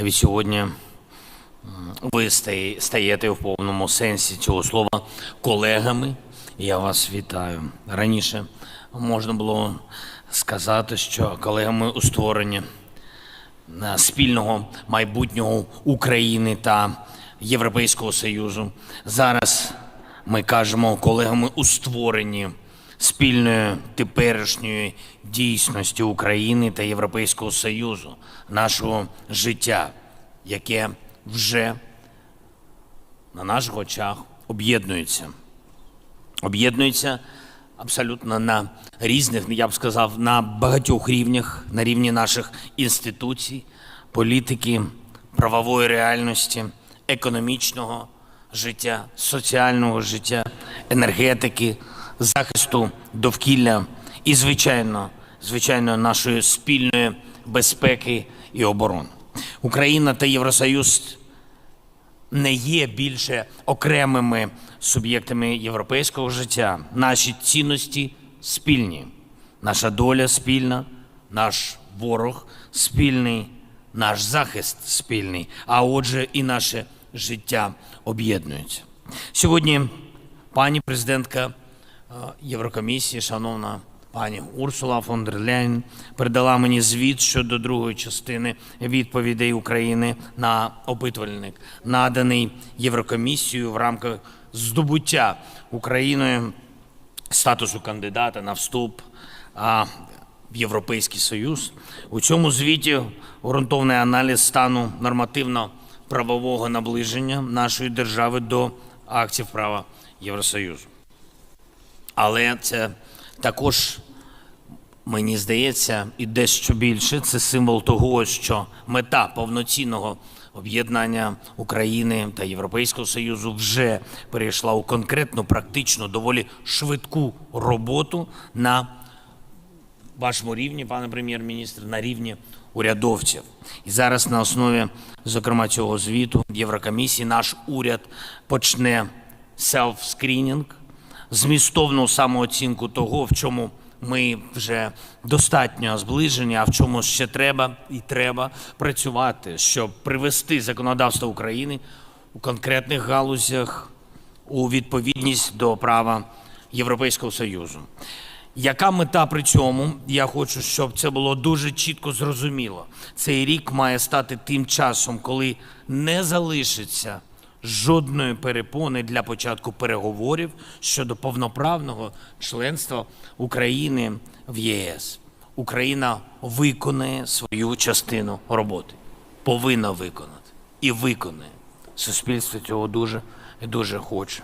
від сьогодні ви стаєте в повному сенсі цього слова колегами. Я вас вітаю. Раніше можна було сказати, що колегами у створенні е, спільного майбутнього України та Європейського Союзу. Зараз ми кажемо колегами у створенні спільної теперішньої дійсності України та Європейського Союзу, нашого життя, яке вже на наших очах об'єднується. Об'єднується абсолютно на різних, я б сказав, на багатьох рівнях, на рівні наших інституцій, політики, правової реальності, економічного життя, соціального життя, енергетики, захисту довкілля і, звичайно, звичайно, нашої спільної безпеки і оборони. Україна та Євросоюз не є більше окремими суб'єктами європейського життя. Наші цінності спільні, наша доля спільна, наш ворог спільний, наш захист спільний, а отже, і наше життя об'єднується. Сьогодні пані президентка Єврокомісії, шановна пані Урсула фон дер Ляйн, передала мені звіт щодо другої частини відповідей України на опитувальник, наданий Єврокомісією в рамках здобуття Україною статусу кандидата на вступ в Європейський Союз. У цьому звіті ґрунтовний аналіз стану нормативно-правового наближення нашої держави до актів права Євросоюзу. Але це також, мені здається, і дещо більше це символ того, що мета повноцінного об'єднання України та Європейського Союзу вже перейшла у конкретну, практичну, доволі швидку роботу на вашому рівні, пане прем'єр-міністр, на рівні урядовців. І зараз на основі, зокрема, цього звіту Єврокомісії, наш уряд почне селф-скрінінг, змістовну самооцінку того, в чому ми вже достатньо зближені, а в чому ще треба і треба працювати, щоб привести законодавство України у конкретних галузях у відповідність до права Європейського Союзу. Яка мета при цьому? Я хочу, щоб це було дуже чітко зрозуміло. Цей рік має стати тим часом, коли не залишиться жодної перепони для початку переговорів щодо повноправного членства України в ЄС. Україна виконає свою частину роботи, повинна виконати і виконає. Суспільство цього дуже і дуже хоче.